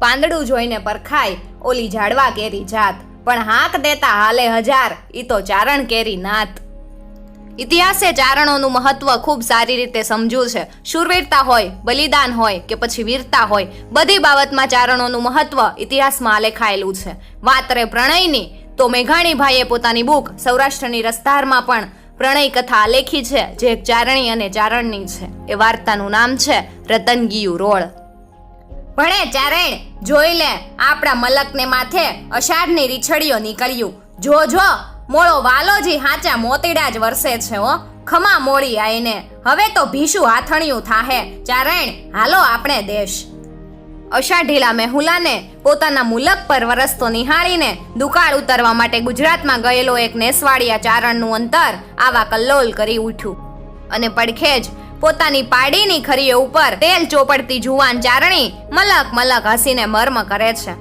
પાંદડું જોઈને પરખાય ઓલી ઝાડવા કેરી જાત. પણ હાંક દેતા હાલે હજાર, ઈ તો ચારણ કેરી નાત. ઇતિહાસે ચારણોનું મહત્વ ખૂબ સારી રીતે સમજ્યું છે. શૂરવીરતા હોય, બલિદાન હોય કે પછી વીરતા હોય, બધી બાબતમાં ચારણોનું મહત્વ ઇતિહાસમાં આલેખાયેલું છે. વાત રે પ્રણયની તો મેઘાણીભાઈએ પોતાની બુક સૌરાષ્ટ્રની રસધારમાં પણ પ્રણય કથા આલેખી છે, જે એક ચારણી અને ચારણની છે. એ વાર્તાનું નામ છે રતનગીયું રોળ. ભણે ચારેણ જોઈ લે, આપણા મલકને માથે અષાઢની રીછડીઓ નીકળ્યું. જો જો, મોળો વાલોજી હાચા મોતીડા જ વરસે છે હો. ખમા મોળી આઈને હવે તો ભીષું હાથણિયું થાહે. ચારેણ, હાલો આપણે દેશ. અષાઢીલા મેહુલાને પોતાના મુલક પર વરસતો નિહાળીને દુકાળ ઉતરવા માટે ગુજરાતમાં ગયેલો એક નેસવાડિયા ચારણનું અંતર આવા કલ્લોલ કરી ઉઠ્યું. અને પડખે જ પોતાની પાડીની ખરીઓ ઉપર તેલ ચોપડતી જુવાન ચારણી મલક મલક હસીને મર્મ કરે છે.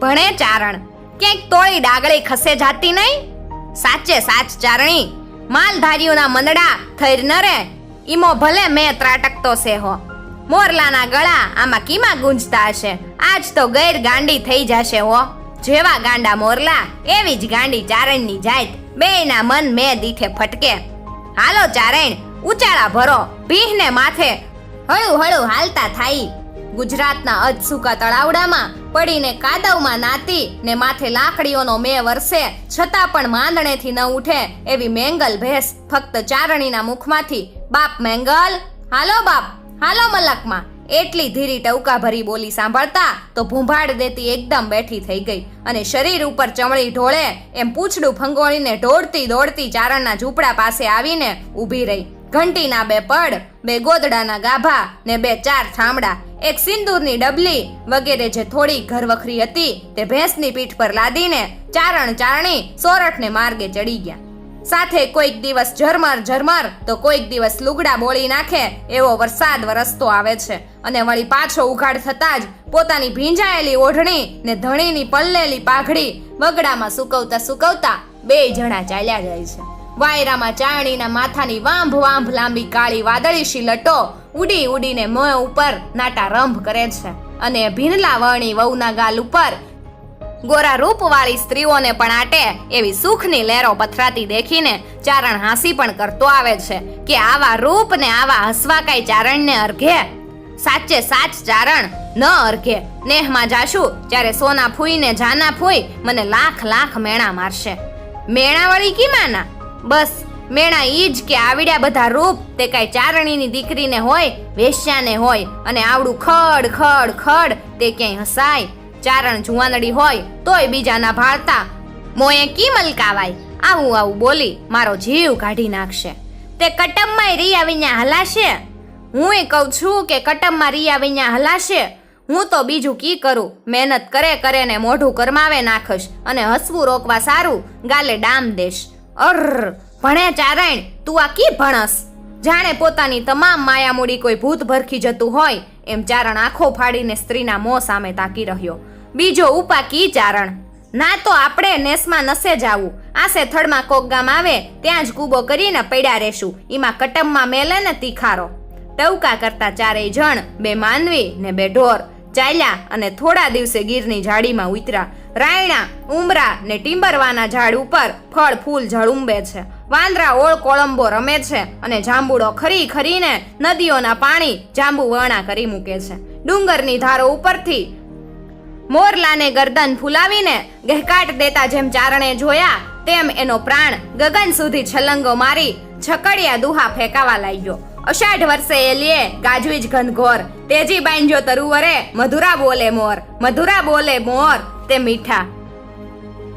ભણે ચારણ, ક્યાંક તોળી ડાગળી ખસે જાતી નહીં? સાચે સાચ ચારણી માલધારીઓના મંદડા થઈર ન રે ઈમો ભલે મેં ત્રાટકતો છે હો મોરલાના ગળા આમાં કીમાં ગુંજતા હશે? આજ તો ગૈર ગાંડી થઈ જશે હો. જેવા ગાંડા મોરલા, એવી જ ગાંડી ચારણની જાત. બેયના મન મેં દીઠે ફટકે. હાલો ચારેણ, ઉચાળા ભરો, ભીહને માથે. હળુ હળુ હાલતા થાય ગુજરાતના અજસુકા તળાવડામાં પડીને કાદવમાં નાતી ને માથે લાકડીઓનો મે વરસે, છતાં પણ માંદણેથી ન ઉઠે એવી મેંગલ ભેંસ ફક્ત ચારણીના મુખમાંથી. બાપ મેંગલ, હાલો બાપ, હાલો મલકમાં. એટલી ધીરી ટૌકા ભરી બોલી સાંભળતા તો ભૂંભાડ દેતી એકદમ બેઠી થઈ ગઈ અને શરીર ઉપર ચમળી ઢોળે એમ પૂંછડું ફંગોળીને ઢોળતી દોડતી ચારણના ઝૂંપડા પાસે આવીને ઊભી રહી. ઘંટીના બે પડ, બે ગોદડાના ગાભા ને બે ચાર થાંભડા, એક સિંદૂરની ડબલી વગેરે જે થોડી ઘરવખરી હતી તે ભેંસની પીઠ પર લાદીને ચારણ ચારણી સોરઠને માર્ગે ચડી ગયા. સાથે કોઈક દિવસ ઝરમર ઝરમર, તો કોઈક દિવસ લુગડા બોળી નાખે એવો વરસાદ વરસતો આવે છે. અને વળી પાછો ઉઘાડ થતાં જ પોતાની ભીંજાયેલી ઓઢણી ને ધણીની પલ્લેલી પાઘડી વગડામાં સુકવતા સુકવતા બે જણા ચાલ્યા જાય છે. વાયરામાં ચારણીના માથાની વાંભ વાંભ લાંબી કાળી વાદળીશી લટો ઉડી ઉડીને મોં ઉપર નાટા રંભ કરે છે. અને ભીનલા વણી વહુના ગાલ ઉપર ગોરા રૂપવાળી સ્ત્રીઓને પણ આટે એવી સુખની લહેરો પથરાતી દેખીને ચારણ હાંસી પણ કરતો આવે છે કે આવા રૂપ ને આવા હસવાકાઈ ચારણને અર્ઘે? સાચે સાચ ચારણ ન અર્ઘે. નેહમાં જાશું ત્યારે સોના ફૂઈને જાના ફૂઈ મને લાખ લાખ મેણા મારશે. મેણા વળી કીમાના બસ, મેણા ઈ જ કે આવડ્યા બધા રૂપ તે કાંઈ ચારણીની દીકરીને હોય, વેશ્યાને હોય, અને આવડું ખડ ખડ ખડ તે ક્યાંય હસાય. ચારણ જુવાનડી હોય તોય બીજાના ભાળતા મોએ કી મલકાવાય? આવું આવું બોલી મારો જીવ કાઢી નાખશે. તે કટમમાં રિયા વિඤા હલાશે? હું એ કહું છું કે કટમમાં રિયા વિඤા હલાશે? હું તો બીજું કી કરું? મહેનત કરે કરે ને મોઢું કરમાવે નાખશ અને હસવું રોકવા સારું ગાલે ડામ દેશ. અર, ભણે ચારણ, તું આ કી ભણસ? જાણે પોતાની તમામ માયામૂડી કોઈ ભૂત ભરખી જતું હોય, એમ ચારણ આંખો ફાડીને સ્ત્રીના મોં સામે તાકી રહ્યો. બીજો ઉપા કી ચારણ ના તો આપણે નેસમાં નસે જાવું. આસે થડમાં કોક ગામ આવે, ત્યાં જ કૂબો કરીને પડ્યા રહેશું. એમાં કટમમાં મેલે ને તીખારો. ટવકા કરતા ચારેય જણ, બે માનવી ને બે ઢોર. ચાલ્યા અને થોડા દિવસે ગીરની ઝાડીમાં ઉતર્યા. રાયણા, ઉમરા ને ટીંબરવાના ઝાડ ઉપર ફળ, ફૂલ ઝળુંબે છે. વાંદરા, ઓળ, કોળંબો રમે છે અને જાંબુડો ખરી ખરીને નદીઓના પાણી જાંબુ વણા કરી મૂકે છે. ડુંગરની ધારો ઉપરથી મોરલાને ગરદન ફૂલાવીને ગહેકાટ દેતા જેમ ચારણે જોયા, તેમ એનો પ્રાણ ગગન સુધી છલંગો મારી છકડિયા દુહા ફેંકાવા લાગ્યો. અષાઢ વર્ષે એલીએ ગાજવીજ ઘનઘોર, તેજી બાંધ્યો તરુવરે, મધુરા બોલે મોર, મધુરા બોલે મોર, તે મીઠા.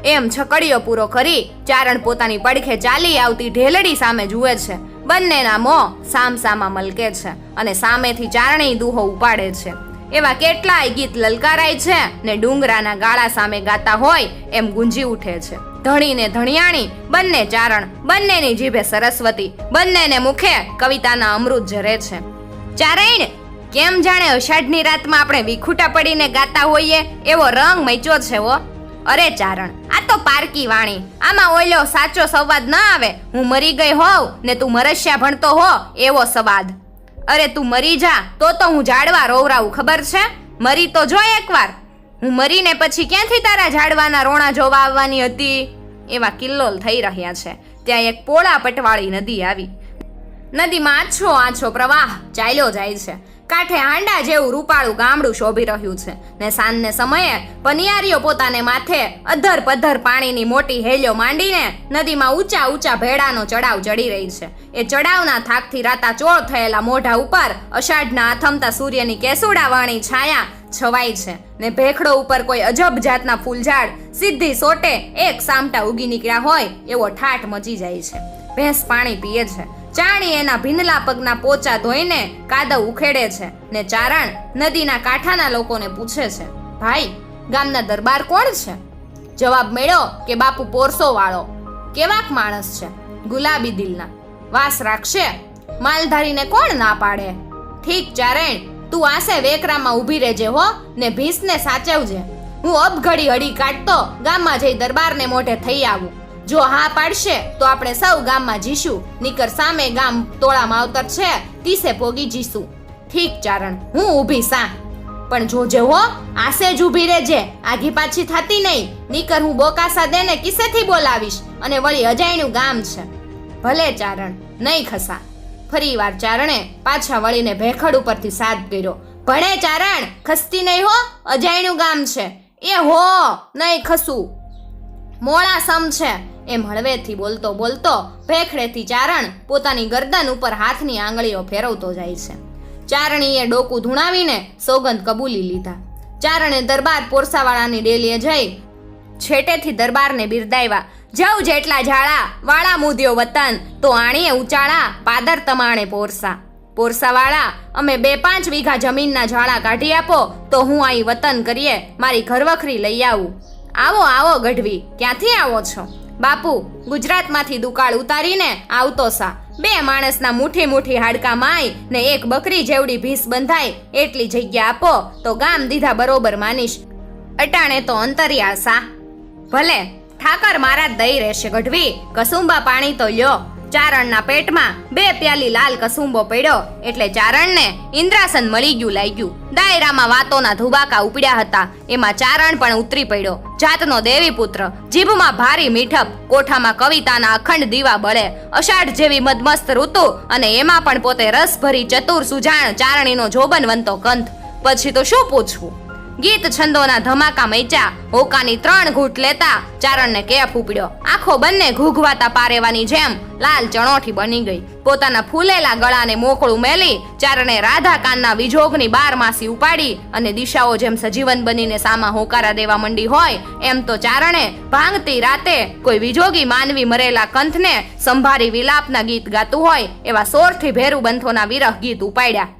એમ છકડીયો પૂરો કરી ચારણ પોતાની પડખે ચાલી આવતી ઢેલડી સામે જુએ છે. બંનેના મોં સામ સામા મલકે છે અને સામેથી ચારણી દુહો ઉપાડે છે. એવા કેટલાય ગીત લલકારાય છે ને ડુંગરાના ગાળા સામે ગાતા હોય એમ ગુંજી ઉઠે છે. ધણી ને ધણિયાણી, બંને ચારણ, બંનેની જીભે સરસ્વતી, બંનેને મુખે કવિતાના અમૃત ઝરે છે. ચારણ કેમ જાણે અષાઢની રાતમાં આપણે વિખૂટા પડીને ગાતા હોઈએ એવો રંગ મચ્યો છે વો અરે ચારણ, આ તો પારકી વાણી. આમાં ઓઈલો સાચો સંવાદ ન આવે. હું મરી ગઈ હોવ ને તું મરસ્યા ભણતો હો એવો સંવાદ. અરે તું મરી જા, તો તો હું ઝાડવા રોવરાવું, ખબર છે? મરી તો જો એકવાર. હું મરીને પછી ક્યાંથી તારા ઝાડવાના રોણા જોવા આવવાની હતી? એવા કિલ્લોલ થઈ રહ્યા છે. ત્યાં એક પોળા પટવાળી નદી આવી. નદીમાં આછો આછો પ્રવાહ ચાલ્યો જાય છે. કાંઠે હાંડા જેવું રૂપાળું ગામડું શોભી રહ્યું છે. ને સાંજને સમયે પનિયારીઓ પોતાને માથે અધર પધર પાણીની મોટી હેલ્યો માંડીને નદીમાં ઊંચા ઊંચા ભેડાનો ચડાવ ચડી રહી છે. એ ચડાવના થાકથી રાતા ચોળ થયેલા મોઢા ઉપર અષાઢના આથમતા સૂર્યની કેસુડાવાણી છાયા છવાય છે. ને ભેખડો ઉપર કોઈ અજબ જાતના ફૂલઝાડ સીધી સોટે એક સામટા ઉગી નીકળ્યા હોય એવો ઠાઠ મચી જાય છે. ભેંસ પાણી પીએ છે. ચાણી એના ભીંદલા પગના પોચા ધોઈને કાદવ ઉખેડે છે ને ચારણ નદીના કાંઠાના લોકોને પૂછે છે, ભાઈ, ગામના દરબાર કોણ છે? જવાબ મેળો કે બાપુ પોરસો વાળો કેવાક માણસ છે, ગુલાબી દિલના. વાસ રાખશે, માલધારીને કોણ ના પાડે? ઠીક ચારણ તું આસે વેકરામાં ઊભી રહેજે હો ને ભીંસને સાચવજે. હું અબઘડી હડી કાઢતો ગામમાં જઈ દરબારને મોઢે થઈ આવું. જો હા પાડશે, તો આપણે સૌ ગામમાં જીશું. નીકર સામે ગામ તોળા માવતર છે, તીસે પોગી જીશું. ઠીક ચારણ, હું ઊભી સા. પણ જોજે હો, આસે જ ઊભી રહેજે. આઘી પાછી થતી નહીં. નીકર હું બોકાસા દેને કિસેથી બોલાવીશ? અને વળી અજાયણું ગામ છે. ભલે ચારણ, નહીં ખસા. ફરી વાર ચારણે પાછા વળીને ભેખડ ઉપરથી સાથ કર્યો. ભણે ચારણ, ખસતી નહીં હો, અજાયણું ગામ છે. એ હો, નહીં ખસું. મોળા સમ છે. એમ હળવેથી બોલતો બોલતો ભેખડેથી ચારણ પોતાની ગરદન ઉપર હાથની આંગળીઓ ફેરવતો જાય છે. ચારણીએ ડોકું ધૂણાવીને સોગંદ કબૂલી લીધા. ચારણે દરબાર પોરસાવાળાની ડેલીએ જઈ છેટેથી દરબારને બિરદાવ્યા. જવ જેટલા ઝાડા વાળા મુદ્યો વતન, તો આણીએ ઉચાળા, પાદર તમાણે પોરસા. પોરસાવાળા, અમે બે પાંચ વીઘા જમીનના ઝાડા કાઢી આપો, તો હું અહીં વતન કરીએ, મારી ઘરવખરી લઈ આવું. આવો આવો ગઢવી, ક્યાંથી આવો છો? બાપુ, ગુજરાતમાંથી દુકાળ ઉતારીને આવતો સા. બે માણસના મુઠ્ઠી મુઠ્ઠી હાડકા માય ને એક બકરી જેવડી ભીસ બંધાય એટલી જગ્યા આપો તો ગામ દીધા બરોબર માનીશ. અટાણે તો અંતરિયા સા. ભલે, ઠાકર મારા દઈ રહેશે ગઢવી, કસુંબા પાણી તો લ્યો. ચારણના પેટમાં બે પ્યાલી લાલ કસુંબો પડ્યો એટલે ચારણને ઇન્દ્રાસન મળી ગયું લાગ્યું. દાયરામાં વાતોના ધુબાકા ઉપડ્યા હતા. એમાં ચારણ પણ ઉતરી પડ્યો. જાતનો દેવી પુત્ર જીભમાં ભારી મીઠપ, કોઠામાં કવિતાના અખંડ દીવા બળે, અષાઢ જેવી મદમસ્ત ઋતુ અને એમાં પણ પોતે રસભરી ચતુર સુજાણ ચારણીનો જોબન વનતો કંથ પછી તો શું પૂછવું? ગીત છંદોના ધમાકા મૈચા હોકાની ત્રણ ઘૂંટ લેતા ચારણને કેફ ઉપડ્યો. આખો બંને ઘૂઘવાતા પારેવાની જેમ લાલ ચણોઠી બની ગઈ. પોતાના ફૂલેલા ગળાને મોકળું મેલી ચારણે રાધા કાનના વિજોગની બાર માસી ઉપાડી અને દિશાઓ જેમ સજીવન બનીને સામા હોકારા દેવા મંડી હોય, એમ તો ચારણે ભાંગતી રાતે કોઈ વિજોગી માનવી મરેલા કંથને સંભારી વિલાપના ગીત ગાતું હોય એવા સોરથી ભેરું બંથોના વિરહ ગીત ઉપાડ્યા.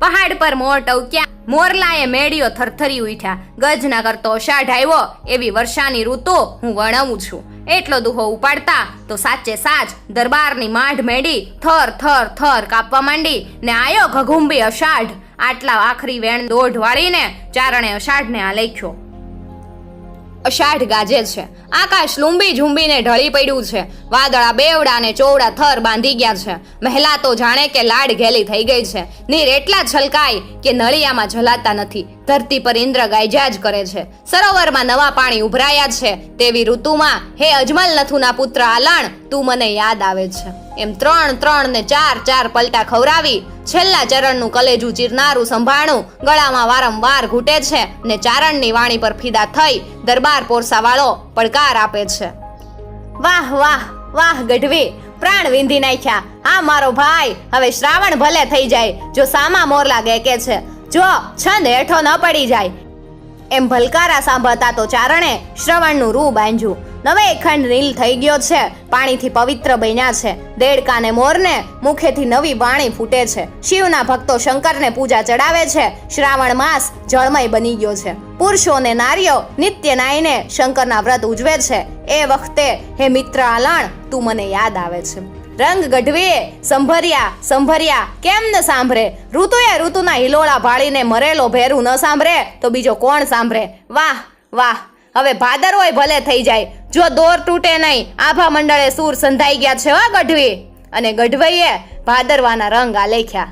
પહાડ પર મોર ટવક્યા મોરલાએ મેળીઓ થરથરી ઉઠ્યા. ગજના કરતો અષાઢ આવ્યો. એવી વર્ષાની ઋતુ હું વર્ણવું છું. એટલો દુહો ઉપાડતા તો સાચે સાચ દરબારની માઢ મેળી થર થર થર કાપવા માંડી ને આયો ઘઘુંબી અષાઢ. આટલા આખરી વેણ દોઢ વાળીને ચારણે અષાઢને આ લખ્યો. અષાઢ ગાજે છે. આકાશ લુંબી ઝુંબીને ઢળી પડ્યું છે. વાદળા બેવડા ને ચોવડા થર બાંધી ગયા છે. મહેલા તો જાણે કે લાડ ઘેલી થઈ ગઈ છે. નીર એટલા છલકાય કે નળિયામાં જલાતા નથી. ધરતી પર ઇન્દ્ર ગાયજા જ કરે છે. સરોવરમાં નવા પાણી ઉભરાયા છે. તેવી ઋતુમાં, હે અજમલ નથુના પુત્ર આલણ, તું મને યાદ આવે છે. એમ ત્રણ ત્રણ ને ચાર ચાર પલટા ખવરાવી છેલ્લા ચરણનું કલેજું ચીરનારું સંભાળું ગળામાં વારંવાર ઘૂંટે છે ને ચારણની વાણી પર ફિદા થઈ, દરબાર પોરસાવાળો પડકાર આપે છે. વાહ વાહ વાહ, ગઢવી, પ્રાણ વિંધી નાખ્યા. આ મારો ભાઈ, હવે શ્રાવણ ભલે થઈ જાય, જો સામા મોરલા ગેકે છે. જો છંદ હેઠો ન પડી જાય. એમ ભલકારા સાંભળતા તો ચારણે શ્રવણનું રૂ બાંધ્યું. નવે ખંડ નીલ થઈ ગયો છે, પાણીથી પવિત્ર બન્યા છે. દેડકાને મોરને મુખેથી નવી વાણી ફૂટે છે. શિવના ભક્તો શંકરને પૂજા ચડાવે છે. શ્રાવણ માસ જળમય બની ગયો છે. પુરુષો ને નારીઓ નિત્ય નાઈને શંકરના વ્રત ઉજવે છે. એ વખતે, હે મિત્ર આલણ તું મને યાદ આવે છે. રંગ ગઢવીએ સંભર્યા સંભર્યા. કેમ ન સાંભળે? ઋતુએ ઋતુના હિલોળા ભાળીને મરેલો ભેરું ન સાંભળે? તો બીજો કોણ સાંભળે? વાહ વાહ. હવે ભાદર હોય ભલે થઈ જાય. જો દોર તૂટે નહીં, આભા મંડળે સૂર સંધાઈ ગયા છે, હો ગઢવી. અને ગઢવાઈએ ભાદરવાના રંગ આલેખ્યા.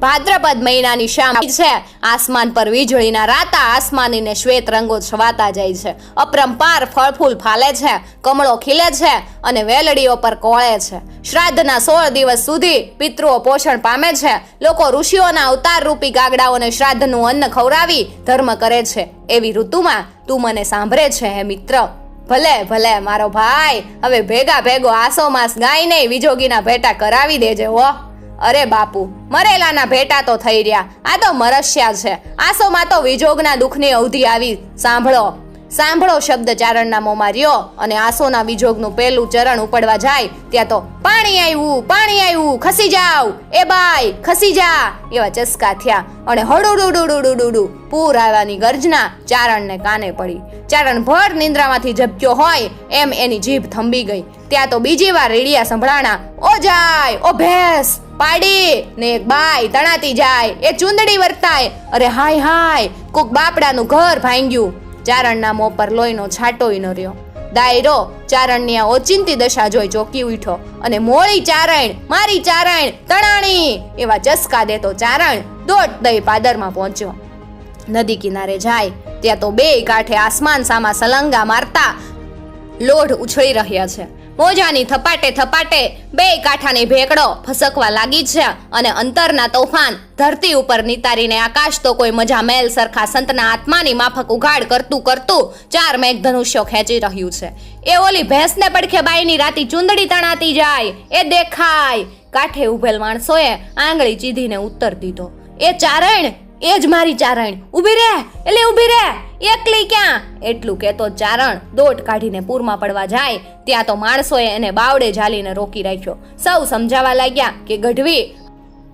ભાદ્રપદ મહિનાની શામ છે. આસમાન પર વીજળીના રાતા આસમાનીને શ્વેત રંગો છવાતા જાય છે. અપરંપાર ફળફૂલ ફાલે છે, કમળો ખીલે છે અને વેલડીઓ પર કોળે છે. શ્રાદ્ધના સોળ દિવસ સુધી પિતૃઓ પોષણ પામે છે. લોકો ઋષિઓના અવતાર રૂપી ગાગડાઓને શ્રાદ્ધનું અન્ન ખવડાવી ધર્મ કરે છે. એવી ઋતુમાં તું મને સાંભળે છે હે મિત્ર. ભલે ભલે, મારો ભાઈ. હવે ભેગા ભેગો આસો માસ ગાય નહીં વિજોગીના ભેટા કરાવી દેજે હો. અરે બાપુ, મરેલાના ભેટા તો થઈ રહ્યા. આ તો મરસ્યા છે. આસોમાં તો વિજોગના દુઃખની અવધિ આવી. સાંભળો. સાંભળો શબ્દ ચારણના મોંમાં રહ્યો અને આસોના વિજોગનું પહેલું ચરણ ઉપડવા જાય. ત્યાં તો, પાણી આવ્યું પાણી આવ્યું ખસી જાવ. એ બાય ખસી જા. એવા ચસકા થયા. અને હડુડુડુડુડુડુ પૂર આવવાની ગર્જના ચારણને કાને પડી. ચારણ ભર નિંદ્રામાંથી ઝબક્યો હોય એમ એની જીભ થંભી ગઈ. ત્યાં તો બીજી વાર રેડિયા સંભળાણા, ઓ જાય, ઓ ભેંસ. પાડી ને એક બાઈ તણાતી જાય, એ ચુંદડી વર્તાય. અરે હાય હાય, કોક બાપડાનું ઘર ભાંગ્યું. ચારણના મોં પર લોહીનો છાંટોય ન રહ્યો. દાયરો ચારણની આ ઓચિંતી દશા જોઈ ચોકી ઉઠ્યો અને મોળી ચારણ, મારી ચારણ, તણાણી એવા ચસકા દેતો ચારણ દોટ દઈ પાદરમાં પહોંચ્યો. નદી કિનારે જાય, ત્યાં તો બે કાંઠે આસમાન સામા સલંગા મારતા લોઢ ઉછળી રહ્યા છે. મોજાની થપાટે થપાટે બે કાંઠાની ભેકડો ફસકવા લાગી છે અને અંતરના તોફાન ધરતી ઉપર નિતારીને આકાશ તો કોઈ મજા મેલ સરખા સંતના આત્માની માફક ઉઘાડ કરતું કરતું ચાર મેઘ ધનુષ્યો ખેંચી રહ્યું છે. એ ઓલી ભેંસને પડખે બાઈની રાતી ચૂંદડી તણાતી જાય, એ દેખાય. કાંઠે ઉભેલ માણસોએ આંગળી ચીધીને ઉત્તર દીધો. એ ચારણ એ જ મારી ચારણ. ઊભી રે એટલે ઊભી રે. એકલી ક્યાં? એટલું કહેતો ચારણ દોટ કાઢીને પૂરમાં પડવા જાય. ત્યાં તો માણસોએ એને બાવડે ઝાલીને રોકી રાખ્યો. સૌ સમજાવા લાગ્યા કે ગઢવી,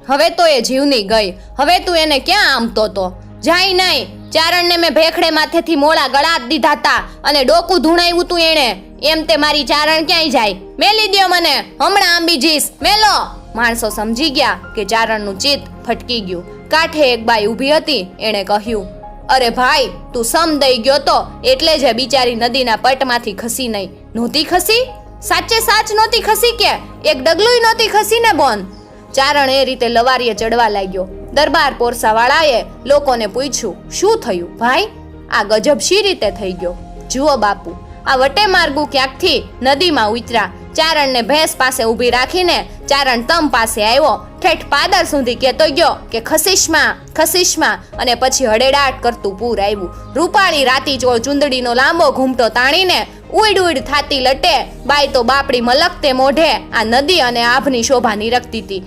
હવે તો એ જીવની ગઈ. હવે તું એને ક્યાં આમતો તો? જાય નહીં. ચારણને મેં ભેખડે માથેથી મોળા ગળા દીધા હતા અને ડોકું ધૂણાયું તું એણે. એમ તે મારી ચારણ ક્યાંય જાય? મેલી દ્યો મને. હમણાં આંબી જઈશ. મેલો. માણસો સમજી ગયા કે ચારણનું ચિત્ત ફટકી ગયું. કાંઠે એક બાઈ ઊભી હતી, એણે કહ્યું, અરે ભાઈ, તું સમ દઈ ગયો તો એટલે જ બિચારી નદીના પટમાંથી ખસી નહીં. નહોતી ખસી? સાચે સાચ નહોતી ખસી કે? એક ડગલુંય નહોતી ખસી ને બોન? ચારણ એ રીતે લવારીએ ચડવા લાગ્યો. દરબાર પોરસાવાળાએ લોકોને પૂછ્યું, શું થયું ભાઈ? આ ગજબ શી રીતે થઈ ગયો? જુઓ બાપુ, આ વટે માર્ગુ ક્યાંકથી નદીમાં ઉતર્યા? ચારણને ભેંસ પાસે ઊભી રાખીને ચારણ તમ પાસે આવ્યો. ઠેઠ પાદર સુધી કહેતો ગયો કે, ખસીશમાં ખસીશમાં. અને પછી હડેડાટ કરતું પૂર આવ્યું. રૂપાળી રાતી જો ચુંદડીનો લાંબો ઘૂમટો તાણીને ઉઈડ ઉઈડ થાતી લટે બાય તો બાપડી મલકતે મોઢે આ નદી અને આભની શોભા નિરખતી હતી.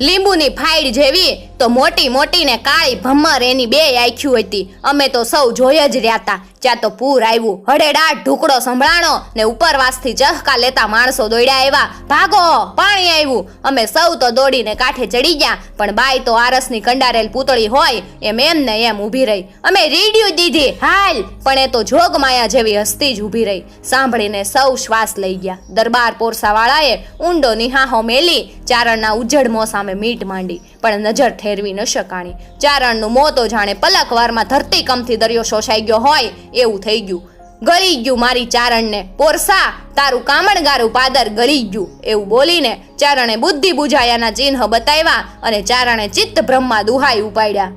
લીંબુની ફાઈડ જેવી તો મોટી મોટી ને કાળી ભમર એની બે આંખ્યું હતી. અમે તો સૌ જોઈ જ રહ્યા હતા. ત્યાં તો પૂર આવ્યું. હડેડાટ ઢુકડો સંભળાણો ને ઉપરવાસથી ચહકા લેતા માણસો દોડ્યા આવ્યા ભાગો, પાણી આવ્યું. અમે સૌ તો દોડીને કાંઠે ચડી ગયા. પણ બાઈ તો આરસની કંડારેલ પૂતળી હોય એમ એમ ને એમ ઊભી રહી. અમે રેડિયો દીધી. હાલ. પણ એ તો જોગમાયા જેવી હસ્તી જ ઊભી રહી. સાંભળીને સૌ શ્વાસ લઈ ગયા. દરબાર પોરસાવાળાએ ઊંડો નિહાહો મેલી. ચારણના ઉજ્જડ મોં સામે મીટ માંડી. પણ નજર ઠેરવી ન શકાણી. ચારણનું મોં તો જાણે પલકવારમાં ધરતીકંપથી દરિયો શોષાઈ ગયો હોય એવું થઈ ગયું. ગળી ગયું મારી ચારણને. પોરસા, તારું કામણગારું પાદર ગળી ગયું. એવું બોલીને ચારણે બુદ્ધિ બુજાયાના ચિહ્ન બતાવ્યા અને ચારણે ચિત્ત બ્રહ્મા દુહાઈ ઉપાડ્યા.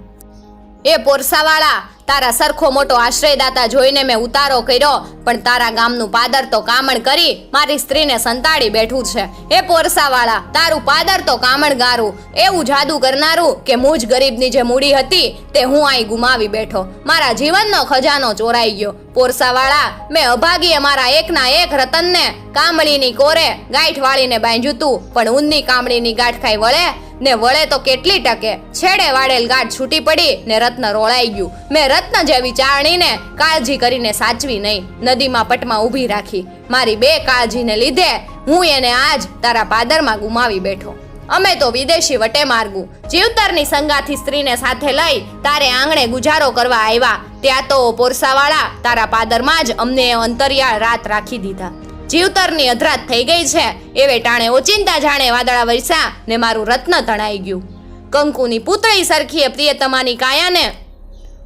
એ પોરસાવાળા તારા સરખો મોટો આશ્રયદાતા જોઈને મેં ઉતારો કર્યો. પણ તારા ગામનું પાદર તો કામણ કરી મારી સ્ત્રીને સંતાડી બેઠું છે. એ પોરસાવાળા, તારું પાદર તો કામણ ગારું. એવું જાદુ કરનારું કે મૂજ ગરીબની જે મૂડી હતી તે હું અહીં ગુમાવી બેઠો. મારા જીવનનો ખજાનો ચોરાઈ ગયો. પોરસાવાળા, મેં અભાગીએ મારા એકના એક રતનને કામળીની કોરે ગાંઠ વાળીને બાંધ્યું તું. પણ ઊનની કામળીની ગાંઠ ખાઈ વળે ને વળે તો કેટલી ટકે. છેડે વાળેલ ગાંઠ છૂટી પડી ને રત્ન રોળાઈ ગયું. મેં રત્ન જેવી ચારણીને કાળજી કરીને સાચવી નહીં. નદીમાં પટમાં ઊભી રાખી. મારી બે કાળજીને લીધે હું એને આજ તારા પાદરમાં ગુમાવી બેઠો. અમે તો વિદેશી વટે માર્ગું. જીવતરની સંગાથી સ્ત્રીને સાથે લઈ તારે આંગણે ગુજારો કરવા આવ્યા. ત્યાં તો પોરસાવાળા તારા પાદરમાં જ અમને અંતરિયાળ રાત રાખી દીધા. જીવતરની અધરાત થઈ ગઈ છે. એવે ટાણે ઓચિંતા જાણે વાદળા વરસા ને મારું રત્ન તણાઈ ગયું. કંકુની પુતળી સરખી પ્રિયતમાની કાયાને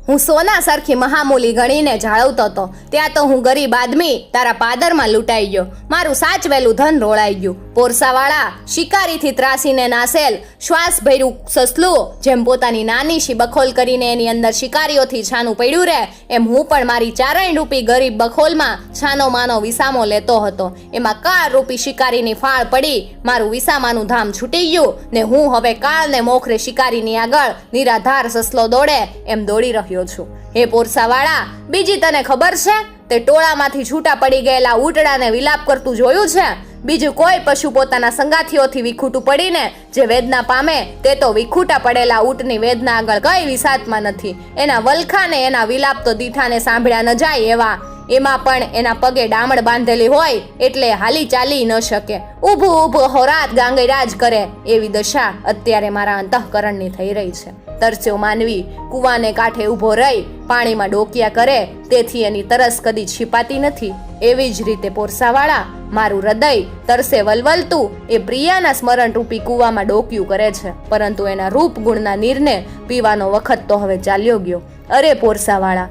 હું સોના સરખી મહામૂલી ગણીને જાળવતો હતો. ત્યાં તો હું ગરીબ આદમી તારા પાદરમાં લૂંટાઈ ગયો. મારું સાચવેલું ધન રોળાઈ ગયું. પોરસાવાળા શિકારીથી ત્રાસીને નાસેલ શ્વાસ ભર્યું સસલું, જેમ પોતાની નાની શી બખોલ કરીને એની અંદર શિકારીઓથી છાનું પડ્યું રહે, એમ હું પણ મારી ચારણ રૂપી ગરીબ બખોલમાં છાનો માનો વિસામો લેતો હતો. એમાં કાળ રૂપી શિકારીની ફાળ પડી, મારું વિસામાનું ધામ છૂટી ગયું, ને હું હવે કાળને મોખરે શિકારીની આગળ નિરાધાર સસલો દોડે એમ દોડી રહ્યો છું. હે પોરસાવાળા, બીજી તને ખબર છે? તે ટોળામાંથી છૂટા પડી ગયેલા ઉટડાને વિલાપ કરતું જોયું છે. બીજું કોઈ પશુ પોતાના સંગાથીઓથી વિખૂટું પડીને જે વેદના પામે તે તો વિખૂટા પડેલા ઊંટની વેદના આગળ કઈ વિસાતમાં નથી. એના વલખાને એના વિલાપ તો દીઠાને સાંભળ્યા ન જાય એવા. એમાં પણ એના પગે ડામણ બાંધેલી હોય એટલે હાલી ચાલી ન શકે. ઊભું ઊભું હોરાત ગાંગઈરાજ કરે એવી દશા અત્યારે મારા અંતઃકરણની થઈ રહી છે. તરસ્યો માનવી. કૂવાને કાંઠે ઊભો રહી, પાણીમાં ડોકિયા કરે, તેથી એની તરસ કદી છીપાતી નથી. એવી જ રીતે પોરસાવાળા, મારું હૃદય તરસે વલવલતું, એ પ્રિયાના સ્મરણ રૂપી કૂવામાં ડોક્યું કરે છે. પરંતુ એના રૂપ ગુણના નીરને પીવાનો વખત તો હવે ચાલ્યો ગયો. અરે પોરસાવાળા!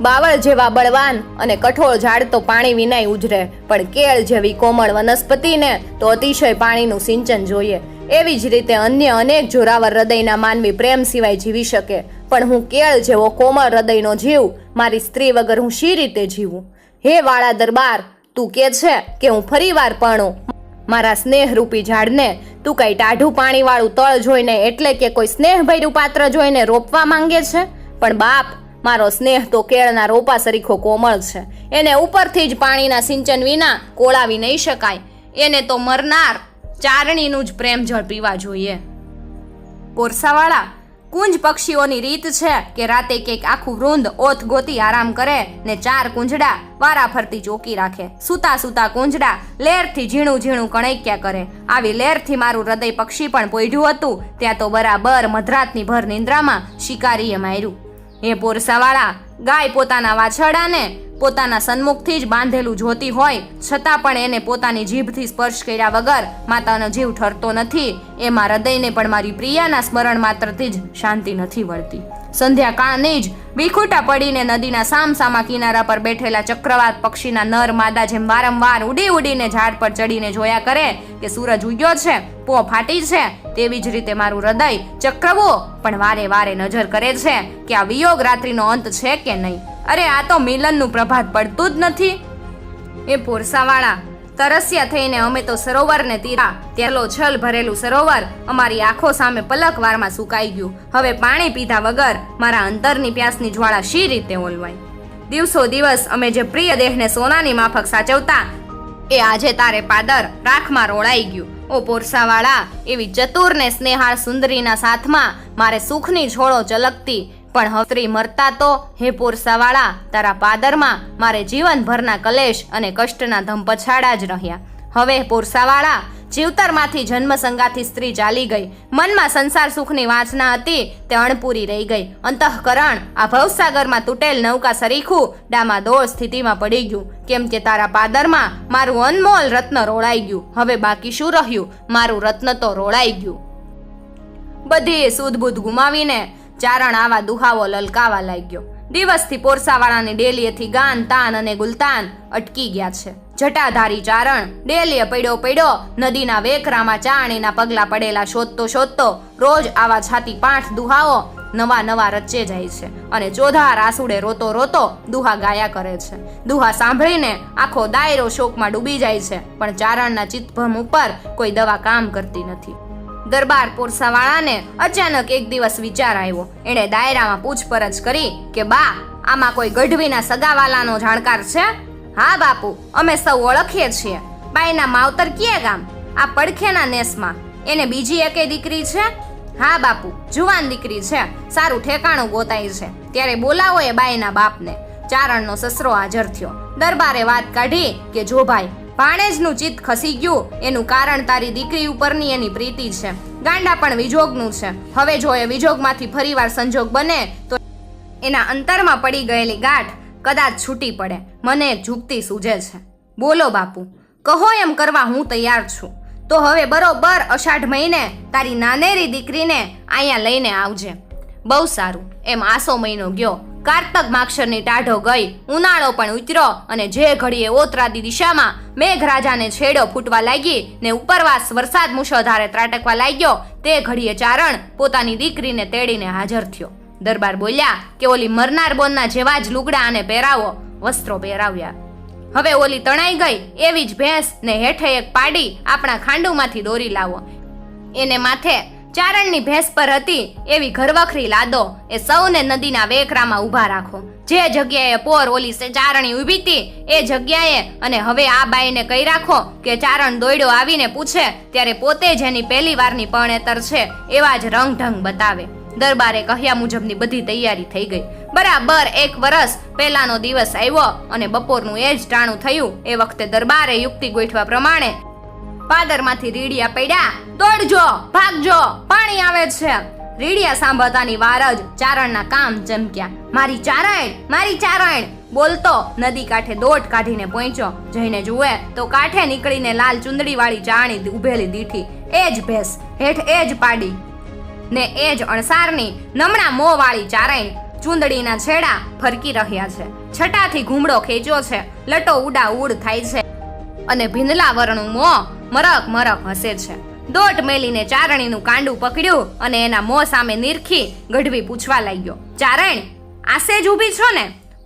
બાવળ જેવા બળવાન અને કઠોળ ઝાડ તો પાણી વિનાય ઉજરે, પણ કેળ જેવી કોમળ વનસ્પતિને તો અતિશય પાણીનું સિંચન જોઈએ. એવી જ રીતે અન્ય અનેક જોરાવર હૃદયના માનવી પ્રેમ સિવાય જીવી શકે. પણ હું કેળ જેવો કોમળ હૃદયનો જીવ, મારી સ્ત્રી વગર હું શી રીતે જીવું? હે વાળા દરબાર, તું કે છે કે હું ફરીવાર પણું મારા સ્નેહરૂપી ઝાડને તું કઈ ટાઢું પાણીવાળું તળ જોઈને એટલે કે કોઈ સ્નેહભર્યું પાત્ર જોઈને રોપવા માંગે છે? પણ બાપ, મારો સ્નેહ તો કેળના રોપા સરીખો કોમળ છે. એને ઉપરથી જ પાણીના સિંચન વિના કોળાવી નહીં શકાય. એને તો મરનાર ચારણીનું જ પ્રેમ જળ પીવા જોઈએ. કોરસાવાળા, કુંજ પક્ષીઓની રીત છે કે રાતે કંઈક આખું વૃંદ ઓથ ગોતી આરામ કરે ને ચાર કુંજડા વારા ફરતી ચોકી રાખે. સૂતા સૂતા કુંજડા લેરથી ઝીણું ઝીણું કણૈક્યા કરે. આવી લેરથી મારું હૃદય પક્ષી પણ પોઈઢ્યું હતું, ત્યાં તો બરાબર મધરાતની ભર નિંદ્રામાં શિકારીએ માર્યું. હે પોરસાવાળા ગાય પોતાના વાછરડાને પોતાના સન્મુખથી જ બાંધેલું જોતી હોય, છતાં પણ એને પોતાની જીભથી સ્પર્શ કર્યા વગર માતાનો જીવ ઠરતો નથી. એમાં હૃદયને પણ મારી પ્રિયાના સ્મરણ માત્રથી જ શાંતિ નથી વળતી. સંધ્યાકાળની જ વિખૂટા પડીને નદીના સામસામા કિનારા પર બેઠેલા ચક્રવાત પક્ષીના નર માદા જેમ વારંવાર ઉડી ઉડીને ઝાડ પર ચડીને જોયા કરે કે સૂરજ ઉગ્યો છે, પો ફાટી છે, તેવી જ રીતે મારું હૃદય ચક્રવો પણ વારે વારે નજર કરે છે કે આ વિયોગ રાત્રિનો અંત છે કે નહીં. અરે, આ તો મિલનનું પ્રભાત પડતું જ નથી. એ પોરસાવાળા તરસ્યા થઈને અમે તો સરોવરને તીરા. તેલો છલ ભરેલું સરોવર અમારી આંખો સામે પલકવારમાં સુકાઈ ગયું. હવે પાણી પીધા વગર મારા અંતરની પ્યાસની જ્વાળા શી રીતે ઓલવાય? દિવસો દિવસ અમે જે પ્રિય દેહને સોનાની માફક સાચવતા, એ આજે તારે પાદર રાખમાં રોળાઈ ગયું. ઓ પોરસાવાળા, એવી ચતુર ને સ્નેહાળ સુંદરીના સાથમાં મારે સુખની છોડો ચલકતી પણ હવત્રી મરતા તો હે પોરસાવાળા, તારા પાદરમાં મારે જીવનભરના કલેશ અને કષ્ટના ધમ પછાડા જ રહ્યા. હવે પોરસાવાળા, જીવતરમાંથી જન્મસંગાથી સ્ત્રી ચાલી ગઈ. મનમાં સંસાર સુખની વાંચના હતી, તે અણપૂરી રહી ગઈ. અંતઃકરણ, આ ભવસાગરમાં તૂટેલ નૌકા સરીખું ડામાડોળ સ્થિતિમાં પડી ગયું. કેમ કે તારા પાદરમાં મારું અનમોલ રત્ન રોળાઈ ગયું. હવે બાકી શું રહ્યું? મારું રત્ન તો રોળાઈ ગયું. બધી સુધબુધ ગુમાવીને ચારણ આવા દુહાવો લલકાવા લાગ્યો. દિવસથી પોરસાવાળાની ડેલીએથી ગાન, તાન અને ગુલતાન અટકી ગયા છે. જટાધારી ચારણ ડેલીએ પડ્યો પડ્યો નદીના વેકરામાં ચાણીના પગલા પડેલા શોધતો શોધતો રોજ આવા છાતી પાઠ દુહાઓ નવા નવા રચે જાય છે અને ચોધાર આસુડે રોતો રોતો દુહા ગાયા કરે છે. દુહા સાંભળીને આખો દાયરો શોકમાં ડૂબી જાય છે, પણ ચારણના ચિત્તભમ ઉપર કોઈ દવા કામ કરતી નથી. દરબાર પોરસાવાળાને અચાનક એક દિવસ વિચાર આવ્યો. એણે દાયરામાં પૂછપરછ કરી કે, બા, આમાં કોઈ ગઢવીના સગાવાલાનો જાણકાર છે? હા, બાપુ, અમે સૌ ઓળખીએ છીએ. બાઈના માવતર કીએ ગામ? આ પડખેના નેસમાં. એને બીજી એકે દીકરી છે? હા, બાપુ, જુવાન દીકરી છે. સારું ઠેકાણું ગોતાય છે. ત્યારે બોલાવો એ બાઈના બાપને. ચારણનો સસરો હાજર થયો. દરબારે વાત કાઢી કે, જો ભાઈ ભાણેજનું ચિત્ત ખસી ગયું. એનું કારણ તારી દીકરી ઉપરની એની પ્રીતિ છે. ગાંડા પણ વિજોગનું છે. હવે જો એ વિજોગમાંથી ફરીવાર સંજોગ બને, તો એના અંતરમાં પડી ગયેલી ગાંઠ કદાચ છૂટી પડે. મને ઝૂકતી સૂજે છે. બોલો બાપુ, કહો એમ કરવા હું તૈયાર છું. તો હવે બરોબર અષાઢ મહિને તારી નાનેરી દીકરીને અહીંયા લઈને આવજે. બહુ સારું. એમ આસો મહિનો ગયો. કારતક માક્ષરની ટાઢો ગઈ. ઉનાળો પણ ઉતર્યો અને જે ઘડીએ ઓતરાદી દિશામાં મેઘરાજાને છેડો ફૂટવા લાગી ને ઉપરવાસ વરસાદ મુશળધારે ત્રાટકવા લાગ્યો, તે ઘડીએ ચારણ પોતાની દીકરીને તેડીને હાજર થયો. દરબાર બોલ્યા, કે ઓલી મરનાર બોનના જેવા જ લુગડા અને પહેરાવો વસ્ત્રો પહેરાવ્યા. હવે ઓલી તણાઈ ગઈ, એવી જ ભેંસ ને હેઠે એક પાડી આપણા ખાંડુમાંથી દોરી લાવો. એને માથે ચારણની ભેંસ પર હતી એવી ઘરવખરી લાદો. એ સૌને નદીના વેકરામાં ઊભા રાખો. જે જગ્યાએ પોર ઓલી સે ચારણી ઊભી હતી, એ જગ્યાએ. અને હવે આ બાઈને કહી રાખો કે ચારણ દોયડો આવીને પૂછે, ત્યારે પોતે જેની પહેલી વારની પરણેતર છે, એવા જ રંગઢંગ બતાવે. દરબારે કહ્યા મુજબની બધી તૈયારી થઈ ગઈ. બરાબર એક વર્ષ પહેલાનો દિવસ આવ્યો અને બપોરનું એ જ ટાણું થયું. એ વખતે દરબારે યુક્તિ ગોઠવા પ્રમાણે પાદરમાંથી રીડિયા પડ્યા. દોડજો, ભાગજો, પાણી આવે છે. રીડિયા સાંભળતાની વાર જ ચારણના કામ ચમક્યા. મારી ચારણ મારી ચારણ. બોલતો, નદી કાંઠે દોટ કાઢીને પહોંચ્યો. જઈને જુએ તો કાંઠે નીકળીને લાલ ચુંદડી વાળી ચાણી ઉભેલી દીઠી. એ જ ભેંસ, હેઠ એ જ પાડી. ને એ જ અણસારની નમણા મોં વાળી ચારણ ચુંદડીના છેડા ફરકી રહ્યા છે. છટાથી ઘૂમડો ખેંચ્યો છે. લટો ઉડા ઉડ થાય છે. અને ભીંદલા વરણું મોં મરક મરક હસે છે. દોટ મેલીને ચારણીનું કાંડું પકડ્યું અને એના મોં સામે નીરખી ગઢવી પૂછવા લાગ્યો, ચારણ, આસે જ ઊભી છો ને?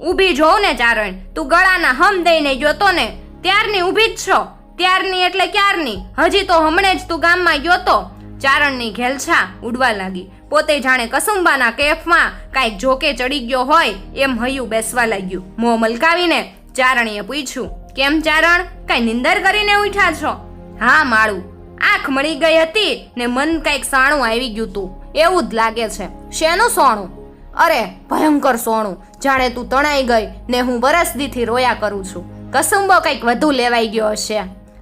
ઊભી જોઉં ને ચારણ, તું ગળાના હમ દઈને ગયો તો ને? ત્યારની ઊભી જ છો. ત્યારની એટલે ક્યારની? હજી તો હમણે જ તું ગામમાં ગયો તો. ચારણની ઘેલછા ઉડવા લાગી. પોતે જાણે કસુંબાના કેફમાં કાંઈક જોકે ચડી ગયો હોય એમ હૈયું બેસવા લાગ્યું. મોં મલકાવીને ચારણીએ પૂછ્યું, કેમ ચારણ, કાંઈ નિંદર કરીને ઉઠ્યા છો? હા, માળું. આંખ મળી ગઈ હતી ને મન કાંઈક સાણું આવી ગયું તું. એવું જ લાગે છે. શેનું સોણું? અરે, ભયંકર સોણું. જાણે તું તણાઈ ગઈ ને હું વરસદીથી રોયા કરું છું. કસુંબો કંઈક વધુ લેવાઈ ગયો હશે.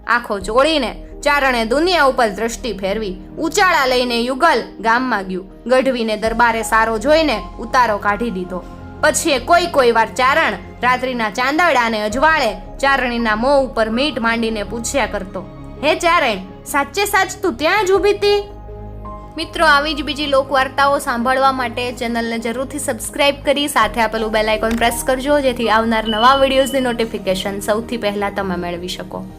આંખો ચોળીને ચારણે દુનિયા ઉપર દ્રષ્ટિ ફેરવી ઉચાળા લઈને યુગલ ગામમાં ગયું. ગઢવીને દરબારે સારો જોઈને ઉતારો કાઢી દીધો. પછી કોઈ કોઈ વાર ચારણ રાત્રિના ચાંદડાને અજવાળે ચારણીના મોં ઉપર મીટ માંડીને પૂછ્યા કરતો. હે ચારણ સાચે સાચ તું ત્યાં જ ઊભી હતી મિત્રો, આવી જ બીજી લોક વાર્તાઓ સાંભળવા માટે ચેનલને જરૂરથી સબસ્ક્રાઇબ કરી સાથે આપેલું બેલ આઇકોન પ્રેસ કરજો, જેથી આવનાર નવા વિડીયોઝની નોટિફિકેશન સૌથી પહેલાં તમે મેળવી શકો.